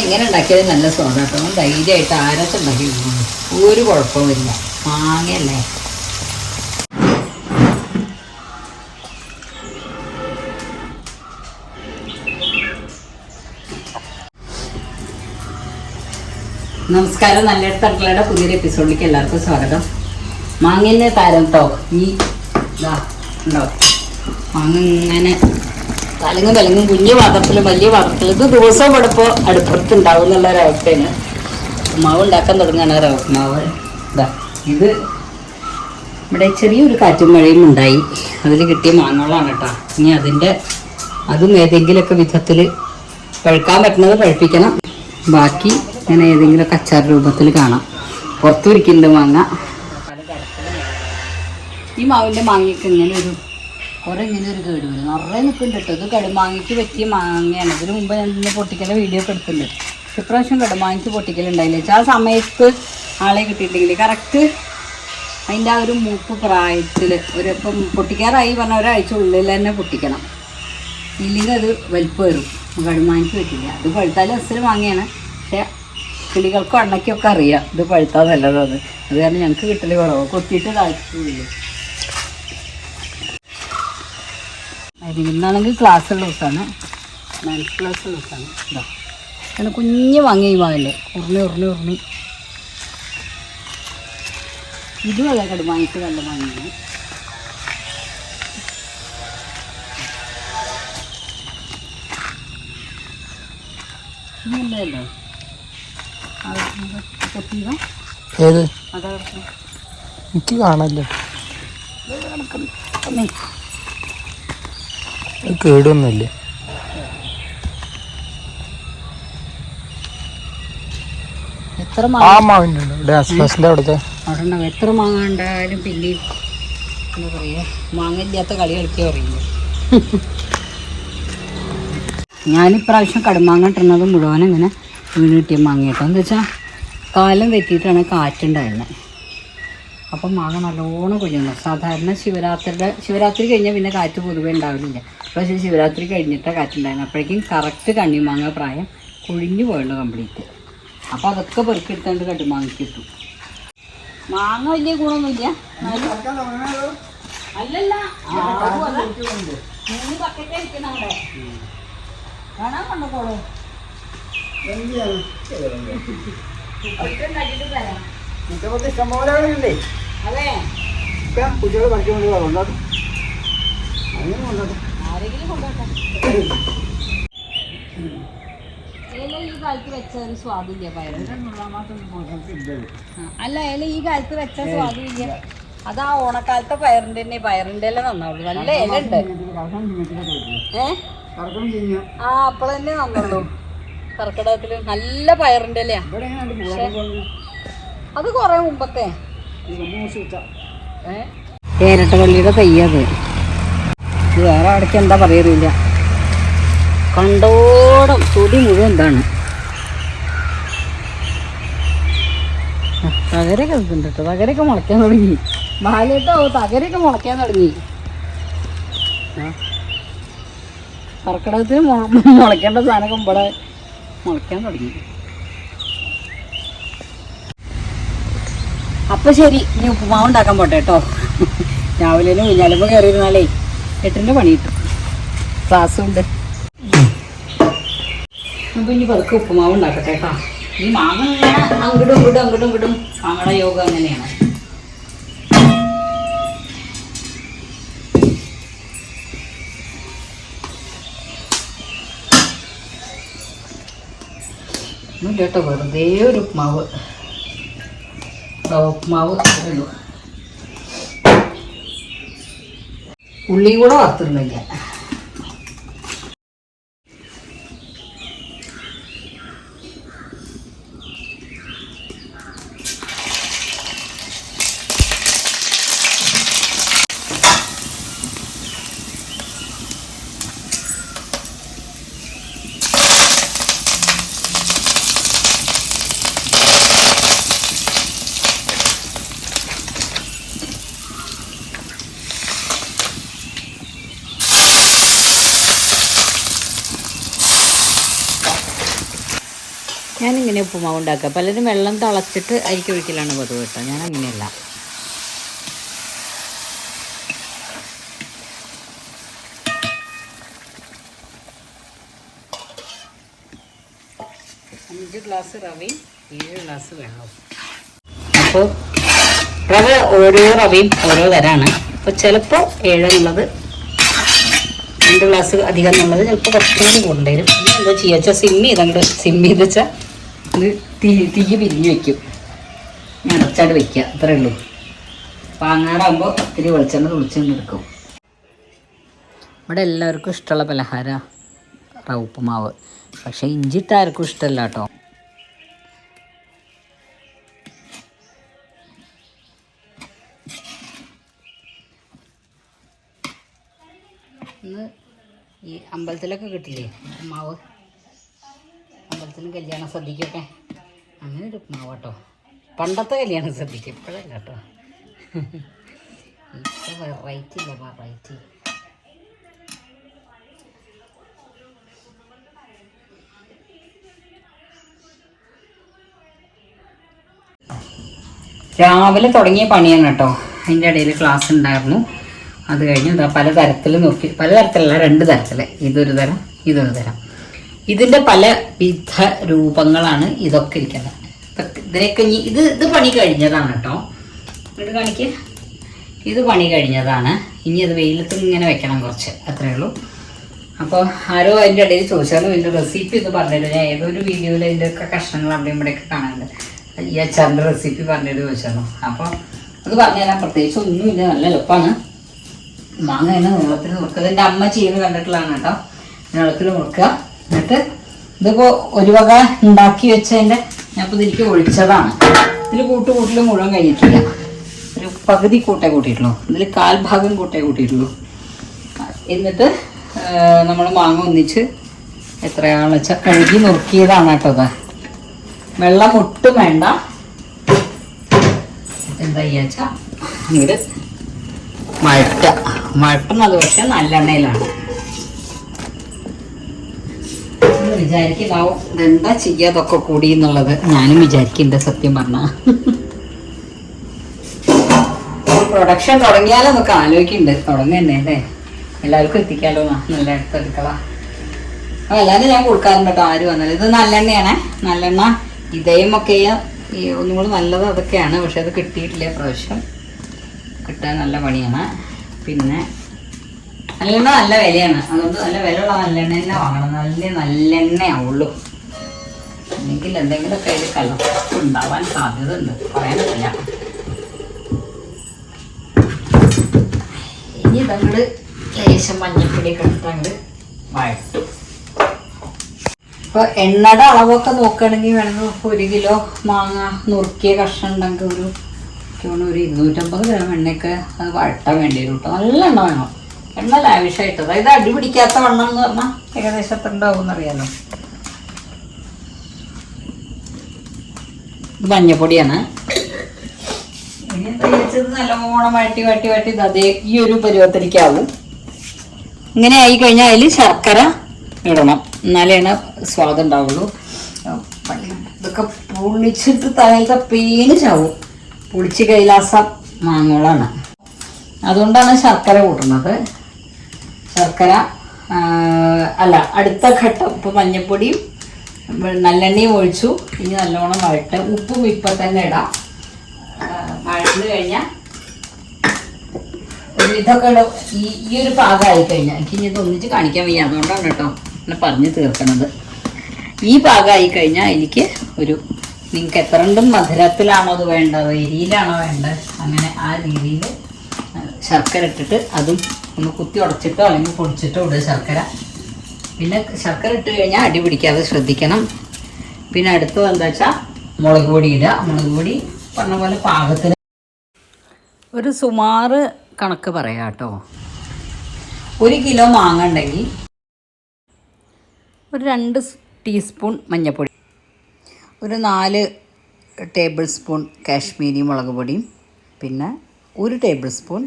എങ്ങനെ ഉണ്ടാക്കിയത് നല്ല സ്വാദാട്ടോ ധൈര്യമായിട്ട് ആരൊക്കെ ഉണ്ടാക്കി ഒരു കുഴപ്പമില്ല മാങ്ങയല്ലേ? നമസ്കാരം. നല്ല തട്ടലയുടെ പുതിയൊരു എപ്പിസോഡിലേക്ക് എല്ലാവർക്കും സ്വാഗതം. മാങ്ങേന്റെ താരം കേട്ടോ ഈ ഇതാ ഉണ്ടോ? മാങ്ങ ഇങ്ങനെ തലങ്ങും തലങ്ങും കുഞ്ഞു പാത്രത്തിലും വലിയ പാത്രത്തിലും. ഇത് ദിവസവും ഇവിടെ ഇപ്പോൾ അടുപ്പുറത്ത് ഉണ്ടാവും എന്നുള്ള ഒരവസ്ഥയാണ് മാവ് ഉണ്ടാക്കാൻ തുടങ്ങുകയാണ് റവ മാവ് ഇതാ ഇത് ഇവിടെ ചെറിയൊരു കാറ്റും മഴയും ഉണ്ടായി. അതിൽ കിട്ടിയ മാങ്ങോളാണ് കേട്ടോ. ഇനി അതിന്റെ അതും ഏതെങ്കിലുമൊക്കെ വിധത്തിൽ പഴുക്കാൻ പറ്റുന്നത് പഴുപ്പിക്കണം. ബാക്കി ഇങ്ങനെ ഏതെങ്കിലുമൊക്കെ അച്ചാർ രൂപത്തിൽ കാണാം. പുറത്തു ഇരിക്കുന്നുണ്ട് മാങ്ങ. ഈ മാവിന്റെ മാങ്ങയ്ക്ക് ഇങ്ങനെ ഒരു കുറെ ഇങ്ങനെ ഒരു കേട് വരും. നിറയെ നിൽക്കുന്നുണ്ട് കേട്ടോ. ഇത് കടുമാങ്ങിക്ക് പറ്റിയ മാങ്ങയാണ്. ഇതിന് മുമ്പ് ഞാൻ ഇന്ന് പൊട്ടിക്കല വീഡിയോ ഒക്കെ എടുത്തിട്ടുണ്ട്. ഇപ്രാവശ്യം കടുമാങ്ങിക്ക് പൊട്ടിക്കലുണ്ടായില്ല വെച്ചാൽ ആ സമയത്ത് ആളെ കിട്ടിയിട്ടില്ലെങ്കിൽ കറക്റ്റ് അതിന്റെ ആ ഒരു മൂപ്പ് പ്രായത്തിൽ ഒരു ഇപ്പം പൊട്ടിക്കാറായി പറഞ്ഞ ഒരാഴ്ച ഉള്ളിൽ തന്നെ പൊട്ടിക്കണം. ഇല്ലെങ്കിൽ അത് വലിപ്പം വരും. കടുമാനിക്ക് പറ്റില്ല അത് പഴുത്താൽ അസൽ വാങ്ങിയാണ് പക്ഷേ കിളികൾക്കും അണ്ണയ്ക്കൊക്കെ അറിയാം. ഇത് പഴുത്താൽ നല്ലതാണ് അത് കാരണം ഞങ്ങൾക്ക് കിട്ടൽ കുറവ്. കൊത്തിയിട്ട് താഴ്ത്തില്ല ഇന്നാണെങ്കിൽ ക്ലാസ്സുള്ള ദിവസമാണ്. നയൻത്ത് ക്ലാസ്സുള്ള ദിവസമാണ്. ഇതാ. അങ്ങനെ കുഞ്ഞ് വാങ്ങിയ ഈ മാവില്ലേ ഉരുണി ഉരുണി ഉരുളി ഇതും കട വാങ്ങിച്ച് നല്ല കൊത്തിയതാ. ഏത്? എനിക്ക് കാണല്ലോ കേടൊന്നുമില്ല. എത്ര ആ മാങ്ങ മാവിന്റെ ഇവിടെ ഹസ്ബൻസിന്റെ അവിടുത്തെ. അവിടെ എത്ര മാങ്ങ ഉണ്ടായാലും പിന്നെ എന്താ പറയുക മാങ്ങ ഇല്ലാത്ത കളി കളിക്കാൻ പറയുന്നത് ഞാനിപ്രാവശ്യം കടുമാങ്ങ ഇട്ടുന്നത് മുഴുവൻ ഇങ്ങനെ വീണ് കിട്ടിയ മാങ്ങ കേട്ടോ എന്താ വെച്ചാൽ കാലം തെറ്റിയിട്ടാണ് കാറ്റുണ്ടായിരുന്നത് അപ്പം മാങ്ങ നല്ലോണം കൊഴിയുന്നു സാധാരണ ശിവരാത്രിയുടെ ശിവരാത്രി കഴിഞ്ഞാൽ പിന്നെ കാറ്റ് പൊതുവേ ഉണ്ടാവില്ല. പക്ഷേ ശിവരാത്രി കഴിഞ്ഞിട്ടാണ് കാറ്റുണ്ടായിരുന്നു. അപ്പോഴേക്കും കറക്റ്റ് കണ്ണിമാങ്ങ പ്രായം കൊഴിഞ്ഞു പോയുള്ളൂ കംപ്ലീറ്റ്. അപ്പോൾ അതൊക്കെ പെറുക്കിയെടുത്തോണ്ട് കടുമാങ്ങയ്ക്ക് കിട്ടും മാങ്ങ വലിയ ഗുണമൊന്നുമില്ല. അല്ലല്ല. മൂന്ന് ബക്കറ്റ് ഇരിക്കണം അവിടെ. കാണാൻ കണ്ടോളൂ അതെ. ആരെങ്കിലും കൊണ്ടോട്ടെ. ഏല ഈ കാലത്ത് വെച്ച ഒരു സ്വാദില്ല ആ, അല്ല ഏല ഈ കാലത്ത് വെച്ച സ്വാദില്ല. അതാ ഓണക്കാലത്തെ പയറിന്റെ തന്നെ പയറിന്റെ എല്ലാം നന്നാവുള്ളൂ. നല്ല ഇല ഉണ്ട്. ഏ? ആ അപ്പോൾ തന്നെ നന്നുള്ളൂ കർക്കിടകത്തിൽ നല്ല പയറിന്റെ അല്ലേ? അത് കുറേ മുമ്പത്തെ. ഏ? ഏരട്ടവള്ളിയുടെ തയ്യത് ഇത് വേറെ അടയ്ക്ക് എന്താ പറയുന്നില്ല കണ്ടോടം തൊടി മുഴുവൻ എന്താണ് തകരൊക്കെ നിൽക്കുന്നുണ്ട് തകരൊക്കെ മുളയ്ക്കാൻ തുടങ്ങി. ബാലേട്ടോ തകരൊക്കെ മുളയ്ക്കാൻ തുടങ്ങി. കർക്കിടകത്തിന് മുളയ്ക്കേണ്ട സാധനമൊക്കെ ഇവിടെ മുളയ്ക്കാൻ തുടങ്ങി. അപ്പൊ ശരി ഇനി ഉപ്പുമാവ് ഉണ്ടാക്കാൻ പോട്ടെ കേട്ടോ രാവിലെ ഊഞ്ഞാലുമ്പോ കയറിയിരുന്നാലേ എട്ടിന്റെ പണി കിട്ടും. ക്ലാസ്സും ഉണ്ട് അപ്പൊ ഇനി പതുക്കെ ഉപ്പുമാവ് ഉണ്ടാക്കട്ടെ കേട്ടോ ഈ മാങ്ങ അങ്ങോട്ടും ഇങ്ങോട്ടും അങ്ങോട്ടും ഇങ്ങോട്ടും മാങ്ങയുടെ യോഗം അങ്ങനെയാണ്. കേട്ടോ വെറുതെ ഒരു ഉപ്പുമാവ്. ഉപ്പുമാവ് ഉള്ളൂ ഉള്ളിയും കൂടെ വറുത്തിടുന്നില്ല ഞാനിങ്ങനെ ഉപ്പുമാവ് ഉണ്ടാക്കുക. പലരും വെള്ളം തിളച്ചിട്ട് അരിക്ക് ഒഴിക്കലാണ് പതിവ് കേട്ടോ. ഞാൻ അങ്ങനെയല്ല അഞ്ച് ഗ്ലാസ് റവയും ഏഴ് ഗ്ലാസ് വെള്ളവും. അപ്പോൾ റവ ഓരോ റവയും ഓരോ തരാണ്. അപ്പോൾ ചിലപ്പോൾ ഏഴെന്നുള്ളത് രണ്ട് ഗ്ലാസ് അധികം എന്നുള്ളത് ചിലപ്പോൾ കുറച്ചുകൂടി കൂടുതൽ വരും എന്താ ചെയ്യുക വെച്ചാൽ സിമ്മി ഇതങ്ങോട്ട് സിമ്മി ചെയ്ത് വെച്ചാൽ ഇത് തീ തീ പിരിഞ്ഞ് വയ്ക്കും അടച്ചാട് വയ്ക്കുക അത്രേ ഉള്ളൂ. പാങ്ങാടാകുമ്പോൾ ഇത്തിരി വെളിച്ചെണ്ണ തുളിച്ചെണ്ണ എടുക്കും. ഇവിടെ എല്ലാവർക്കും ഇഷ്ടമുള്ള പലഹാര ഉപ്പുമാവ്. പക്ഷേ ഇഞ്ചിട്ട് ആർക്കും ഇഷ്ടമല്ല കേട്ടോ. ഇന്ന് ഈ അമ്പലത്തിലൊക്കെ കിട്ടില്ലേ ഉപ്പുമാവ് അമ്പലത്തിലും കല്യാണം സദ്യക്കൊക്കെ അങ്ങനെ ഒരു ഉപ്പുമാവ് കേട്ടോ പണ്ടത്തെ കല്യാണ സദ്യക്ക് ഇപ്പോഴല്ല കേട്ടോ. ഇപ്പം വെറൈറ്റി ഇല്ല വെറൈറ്റി രാവിലെ തുടങ്ങിയ പണിയാണ് കേട്ടോ. അതിന്റെ ഇടയിൽ ക്ലാസ് ഉണ്ടായിരുന്നു. അത് കഴിഞ്ഞ് എന്താ പല തരത്തിൽ നോക്കി. പല തരത്തിലല്ല രണ്ട് തരത്തിൽ ഇതൊരു തരം ഇതൊരു തരം. ഇതിന്റെ പല വിധ രൂപങ്ങളാണ് ഇതൊക്കെ ഇരിക്കുന്നത്. ഇതിനൊക്കെ ഇത് ഇത് പണി കഴിഞ്ഞതാണ് കേട്ടോ. ഇത് കാണിക്ക്. ഇത് പണി കഴിഞ്ഞതാണ്. ഇനി അത് വെയിലത്ത് ഇങ്ങനെ വെക്കണം കുറച്ച് അത്രേ ഉള്ളൂ. അപ്പോൾ ആരോ അതിന്റെ ഇടയിൽ ചോദിച്ചാലും ഇതിന്റെ റെസിപ്പി ഇത് പറഞ്ഞിട്ട് ഞാൻ ഏതൊരു വീഡിയോയിൽ അതിന്റെ ഒക്കെ കഷ്ണങ്ങൾ അവിടെ ഇവിടെയൊക്കെ കാണാനുണ്ട് ഈ അച്ചാറിന്റെ റെസിപ്പി പറഞ്ഞിട്ട് ചോദിച്ചാലും. അപ്പോൾ അത് പറഞ്ഞുതരാൻ പ്രത്യേകിച്ച് ഒന്നുമില്ല. നല്ല എളുപ്പമാണ്. മാങ്ങ തന്നെ നീളത്തിൽ മുറുക്കുക ഇതിന്റെ അമ്മ ചെയ്യുന്നത് കണ്ടിട്ടുള്ളതാണ് കേട്ടോ. നീളത്തിൽ മുറുക്കുക എന്നിട്ട് ഇതിപ്പോൾ ഒരു വക ഉണ്ടാക്കി വെച്ചതിന്റെ ഞാനിപ്പോൾ ഇതിലേക്ക് ഒഴിച്ചതാണ്. ഇതിൽ കൂട്ട് കൂട്ടിൽ മുഴുവൻ കഴിഞ്ഞിട്ടില്ല. ഒരു പകുതി കൂട്ടേ കൂട്ടിയിട്ടുള്ളൂ. ഇതിൽ കാൽഭാഗം കൂട്ടേ കൂട്ടിയിട്ടുള്ളൂ. എന്നിട്ട് നമ്മൾ മാങ്ങ ഒന്നിച്ച് എത്രയാണെന്ന് വെച്ചാൽ കഴുകി നുറുക്കിയതാണ് കേട്ടോ അത് വെള്ളം ഒട്ടും വേണ്ട. എന്താ ചെയ്യാച്ചാ ഇത് മഴട്ട മഴട്ടുന്നത് പക്ഷെ നല്ലെണ്ണയിലാണ് ഇതെന്താ ചെയ്യാതൊക്കെ കൂടി എന്നുള്ളത്. ഞാനും വിചാരിക്കുന്നുണ്ട് സത്യം പറഞ്ഞ. പ്രൊഡക്ഷൻ തുടങ്ങിയാലോ നമുക്ക് ആലോചിക്കുന്നുണ്ട് തുടങ്ങന്നെ അല്ലേ? എല്ലാവർക്കും എത്തിക്കാലോ നല്ല അടുത്തെടുക്കള ആ എല്ലാവരും ഞാൻ കൊടുക്കാറുണ്ട് കേട്ടോ ആര് വന്നാലും. ഇത് നല്ലെണ്ണയാണേ നല്ലെണ്ണ. ഇതേമൊക്കെ ഈ ഒന്നും കൂടെ നല്ലത് അതൊക്കെയാണ് പക്ഷെ അത് കിട്ടിയിട്ടില്ല പ്രാവശ്യം. കിട്ടാൻ നല്ല പണിയാണ്. പിന്നെ നല്ലെണ്ണ നല്ല വിലയാണ്. അതുകൊണ്ട് നല്ല വിലയുള്ള നല്ലെണ്ണ തന്നെ വാങ്ങണം. നല്ല നല്ലെണ്ണയാവുള്ളൂ. അല്ലെങ്കിൽ എന്തെങ്കിലുമൊക്കെ അതിൽ കലർപ്പ് ഉണ്ടാവാൻ സാധ്യത ഉണ്ട് പറയാൻ പറ്റില്ല. ഇനി ഇതങ്ങട് ലേശം മഞ്ഞപ്പൊടിയൊക്കെ എടുത്ത് വഴട്ടു ഇപ്പൊ എണ്ണയുടെ അളവൊക്കെ നോക്കുകയാണെങ്കിൽ വേണമെങ്കിൽ ഒരു കിലോ മാങ്ങ നുറുക്കിയ കഷ്ണം ഉണ്ടെങ്കിൽ ഒരു ഒരു ഇരുന്നൂറ്റമ്പത് ഗ്രാം എണ്ണയൊക്കെ അത് വഴട്ടാൻ വേണ്ടി കേട്ടോ. നല്ല എണ്ണ വേണം. എണ്ണ ലാവിഷായിട്ട് അതായത് അടിപിടിക്കാത്ത വണ്ണം എന്ന് പറഞ്ഞാൽ ഏകദേശം എത്ര ഉണ്ടാവും എന്നറിയാലോ ഇത് മഞ്ഞപ്പൊടിയാണ്. ഇനി നല്ലോണം വാട്ടി വാട്ടി വാട്ടി ഇത് അതേ ഈ ഒരു പരുവത്തിലേക്കാവും. ഇങ്ങനെ ആയി കഴിഞ്ഞാൽ അതിൽ ശർക്കര ഇടണം. എന്നാലാണ് സ്വാദ് ഉണ്ടാവുള്ളൂ. ഇതൊക്കെ പൊളിച്ചിട്ട് തലയിലത്തെ പേന് ചാവും. പൊളിച്ച് കൈലാസ മാങ്ങോളാണ് അതുകൊണ്ടാണ് ശർക്കര കൂട്ടുന്നത്. ശർക്കര അല്ല അടുത്ത ഘട്ടം ഇപ്പോൾ മഞ്ഞപ്പൊടിയും നല്ലെണ്ണയും ഒഴിച്ചു. ഇനി നല്ലോണം വഴട്ട് ഉപ്പും ഇപ്പം തന്നെ ഇടാം. വഴന്ന് കഴിഞ്ഞാൽ ഇതൊക്കെ ഈ ഈ ഒരു പാകമായി കഴിഞ്ഞാൽ എനിക്ക് ഇനി ഇത് ഒന്നിച്ച് കാണിക്കാൻ വയ്യ. അതുകൊണ്ടാണ് കേട്ടോ എന്നെ പറഞ്ഞു തീർക്കണത്. ഈ പാകമായി കഴിഞ്ഞാൽ എനിക്ക് ഒരു നിങ്ങൾക്ക് എത്ര ഉണ്ടും മധുരത്തിലാണോ അത് വേണ്ടത്? എരിയിലാണോ വേണ്ടത്? അങ്ങനെ ആ രീതിയിൽ ശർക്കര ഇട്ടിട്ട് അതും ഒന്ന് കുത്തി ഉടച്ചിട്ടോ അല്ലെങ്കിൽ പൊടിച്ചിട്ടോ ഇടുക ശർക്കര. പിന്നെ ശർക്കര ഇട്ട് കഴിഞ്ഞാൽ അടി പിടിക്കാതെ ശ്രദ്ധിക്കണം. പിന്നെ അടുത്തത് എന്താ വെച്ചാൽ മുളക് പൊടി ഇടുക. മുളക് പൊടി പറഞ്ഞ പോലെ പാകത്തിന് ഒരു സുമാറ് കണക്ക് പറയാം കേട്ടോ. ഒരു കിലോ മാങ്ങ ഉണ്ടെങ്കിൽ ഒരു രണ്ട് ടീസ്പൂൺ മഞ്ഞൾപ്പൊടി ഒരു നാല് ടേബിൾ സ്പൂൺ കാശ്മീരി മുളക് പൊടിയും പിന്നെ ഒരു ടേബിൾ സ്പൂൺ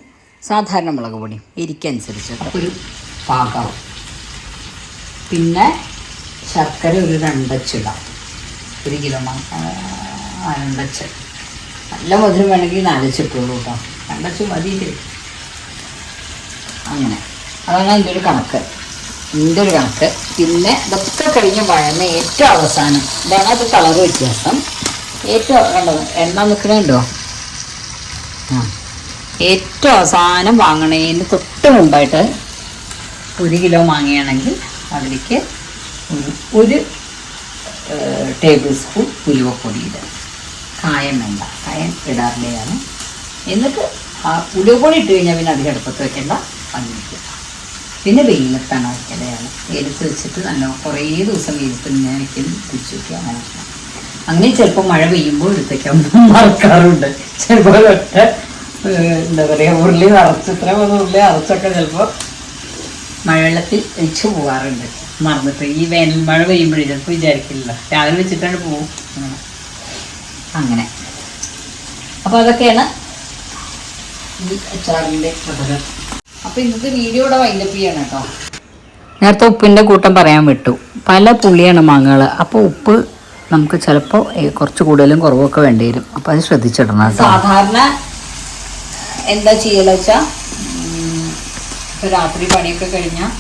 സാധാരണ മുളക് പൊടിയും എരിക്കനുസരിച്ച്. ഒരു പാകം. പിന്നെ ശർക്കര ഒരു രണ്ടച്ചിടാം. ഒരു കിലോ രണ്ടച്ച്. നല്ല മധുരം വേണമെങ്കിൽ നാലച്ചിട്ടുള്ളൂ കേട്ടോ രണ്ടച്ച് മതി. അങ്ങനെ. അതാണ് എന്റെ ഒരു കണക്ക്. എന്റെ ഒരു കണക്ക്. പിന്നെ ഇതൊക്കെ കഴിഞ്ഞ് പഴമ ഏറ്റവും അവസാനം. ഇതാണ് അത് കളർ വ്യത്യാസം. ഏറ്റവും എണ്ണ എണ്ണ നിൽക്കണുണ്ടോ? ആ. ഏറ്റവും അവസാനം വാങ്ങണതിന് തൊട്ട് മുമ്പായിട്ട് ഒരു കിലോ വാങ്ങുകയാണെങ്കിൽ അതിലേക്ക് ഒരു ഒരു ടേബിൾ സ്പൂൺ ഉലുവപ്പൊടി ഇടുക. കായം വേണ്ട. കായം ഇടാറില്ലയാണ്. എന്നിട്ട് ആ ഉലുവപ്പൊടി ഇട്ട് കഴിഞ്ഞാൽ പിന്നെ അധികം അടുപ്പത്ത് വെക്കേണ്ട വന്നിരിക്കുക പിന്നെ വെയിലത്താണ് വയ്ക്കേണ്ടതാണ്. വെയിലത്ത് വെച്ചിട്ട് നല്ല കുറേ ദിവസം വെയിലത്ത് ഞാൻ വയ്ക്കും തിരിച്ചു വയ്ക്കുക അങ്ങനെ. അങ്ങനെ ചിലപ്പോൾ മഴ പെയ്യുമ്പോൾ എടുത്തേക്കാൻ മറക്കാറുണ്ട്. ചിലപ്പോൾ എന്താ പറയുക ഉരുളി നിറച്ച് ഇത്ര ഉരുളി നിറച്ചൊക്കെ ചിലപ്പോൾ മഴവെള്ളത്തിൽ ഒഴിച്ചു പോകാറുണ്ട് മറന്നിട്ട്. ഈ വേനൽ മഴ പെയ്യുമ്പോഴേ ചിലപ്പോൾ വിചാരിക്കില്ല രാവിലെ വെച്ചിട്ടാണ് പോകും അങ്ങനെ. അപ്പോൾ അതൊക്കെയാണ് ഈ അച്ചാറിന്റെ കഥകൾ അപ്പോൾ ഇന്നത്തെ വീഡിയോ ഇവിടെ വൈൻഡപ്പ് ചെയ്യണം കേട്ടോ. നേരത്തെ ഉപ്പിന്റെ കൂട്ടം പറയാൻ വിട്ടു. പല പുളിയാണ് മാങ്ങകൾ അപ്പോൾ ഉപ്പ് നമുക്ക് ചിലപ്പോൾ കുറച്ച് കൂടുതലും കുറവൊക്കെ വേണ്ടി വരും. അപ്പോൾ അത് ശ്രദ്ധിച്ചിടണം സാധാരണ എന്താ ചെയ്യലെന്ന് വെച്ചാൽ ഇപ്പോൾ രാത്രി പണിയൊക്കെ കഴിഞ്ഞാൽ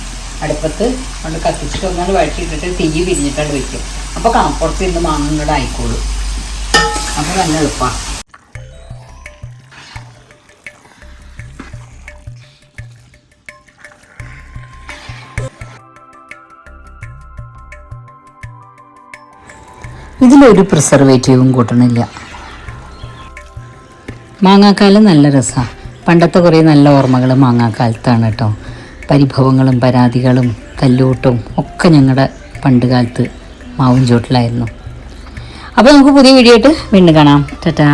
അടുപ്പത്ത് കൊണ്ട് കത്തിച്ചിട്ട് ഒന്നാണ്ട് വഴറ്റിയിട്ടിട്ട് തീ പിരിഞ്ഞിട്ടാണ് വെക്കും. അപ്പോൾ കണപ്പുറത്ത് ഇന്ന് മാങ്ങ ആയിക്കോളും. അപ്പോൾ നല്ല എളുപ്പമാണ് ഇതിലൊരു പ്രിസർവേറ്റീവും കൂട്ടണില്ല. മാങ്ങാക്കാലം നല്ല രസമാണ് പണ്ടത്തെ കുറേ നല്ല ഓർമ്മകൾ മാങ്ങാക്കാലത്താണ് കേട്ടോ. പരിഭവങ്ങളും പരാതികളും കല്ലൂട്ടും ഒക്കെ ഞങ്ങളുടെ പണ്ട് കാലത്ത് മാവും ചോട്ടിലായിരുന്നു അപ്പോൾ നമുക്ക് പുതിയ വീഡിയോ ആയിട്ട് വീണ്ടും കാണാം. ടാറ്റാ.